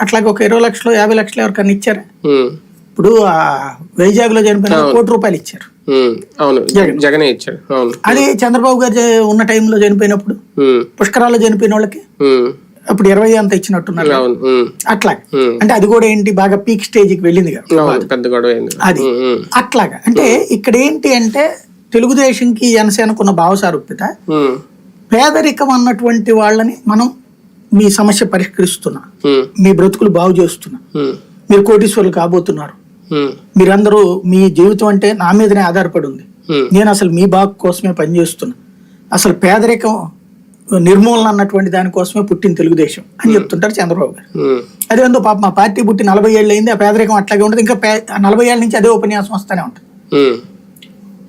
అట్లాగే ఒక ఇరవై లక్షలు యాభై లక్షలు ఎవరికన్నా ఇచ్చారా? ఇప్పుడు ఆ వైజాగ్లో చనిపోయిన కోటి రూపాయలు ఇచ్చారు. అవును. జగన్. అవును. అదే చంద్రబాబు గారు ఉన్న టైంలో చనిపోయినప్పుడు? పుష్కరాల్లో చనిపోయిన వాళ్ళకి? అప్పుడు ఇరవై అంత ఇచ్చినట్టున్నారు. అట్లాగే. అంటే అది కూడా ఏంటి? బాగా పీక్ స్టేజ్కి వెళ్ళింది అది. అట్లాగా. అంటే ఇక్కడ ఏంటి అంటే తెలుగుదేశంకి జనసేనకు ఉన్న భావ సారూప్యత పేదరికం అన్నటువంటి వాళ్ళని మనం మీ సమస్య పరిష్కరిస్తున్నా. మీ బ్రతుకులు బాగు చేస్తున్నా. మీరు కోటీశ్వరులు కాబోతున్నారు. మీరందరూ మీ జీవితం అంటే నా మీదనే ఆధారపడి ఉంది నేను అసలు మీ బాగు కోసమే పనిచేస్తున్నా. అసలు పేదరికం నిర్మూలన అన్నటువంటి దానికోసమే పుట్టిన తెలుగుదేశం అని చెప్తుంటారు చంద్రబాబు గారు. అదేందో పాప మా పార్టీ పుట్టి నలభై ఏళ్ళు అయింది ఆ పేదరికం అట్లాగే ఉంటుంది ఇంకా నలభై ఏళ్ళ నుంచి అదే ఉపన్యాసం వస్తూనే ఉంటుంది.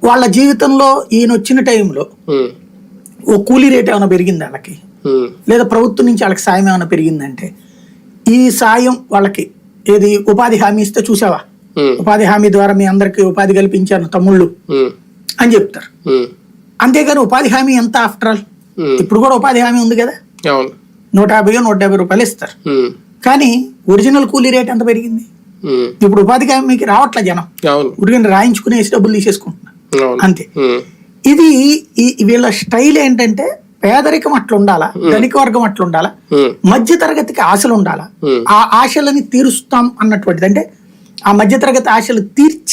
వాళ్ళ జీవితంలో ఈయన వచ్చిన టైంలో ఓ కూలీ రేట్ ఏమైనా పెరిగింది వాళ్ళకి? లేదా ప్రభుత్వం నుంచి వాళ్ళకి సాయం ఏమైనా పెరిగిందంటే ఈ సాయం వాళ్ళకి ఏది ఉపాధి హామీ ఇస్తే చూసావా? ఉపాధి హామీ ద్వారా మీ అందరికి ఉపాధి కల్పించాను తమ్ముళ్ళు అని చెప్తారు. అంతేగాని ఉపాధి హామీ ఎంత ఆఫ్టర్ ఆల్ ఇప్పుడు కూడా ఉపాధి హామీ ఉంది కదా? నూట యాభై నూట యాభై రూపాయలు ఇస్తారు. కానీ ఒరిజినల్ కూలీ రేట్ ఎంత పెరిగింది? ఇప్పుడు ఉపాధి హామీకి రావట్లే జనం. ఉరిగిన రాయించుకునేసి డబ్బులు తీసేసుకుంటున్నారు అంతే. ఇది వీళ్ళ స్టైల్ ఏంటంటే పేదరికం అట్లా ఉండాలా? ధనిక వర్గం అట్లా ఉండాలా? ఉమ్, మధ్య తరగతికి ఆశలు ఉండాలా. ఆ ఆశలని తీరుస్తాం అన్నటువంటిది. అంటే ఆ మధ్య తరగతి ఆశలు తీర్చి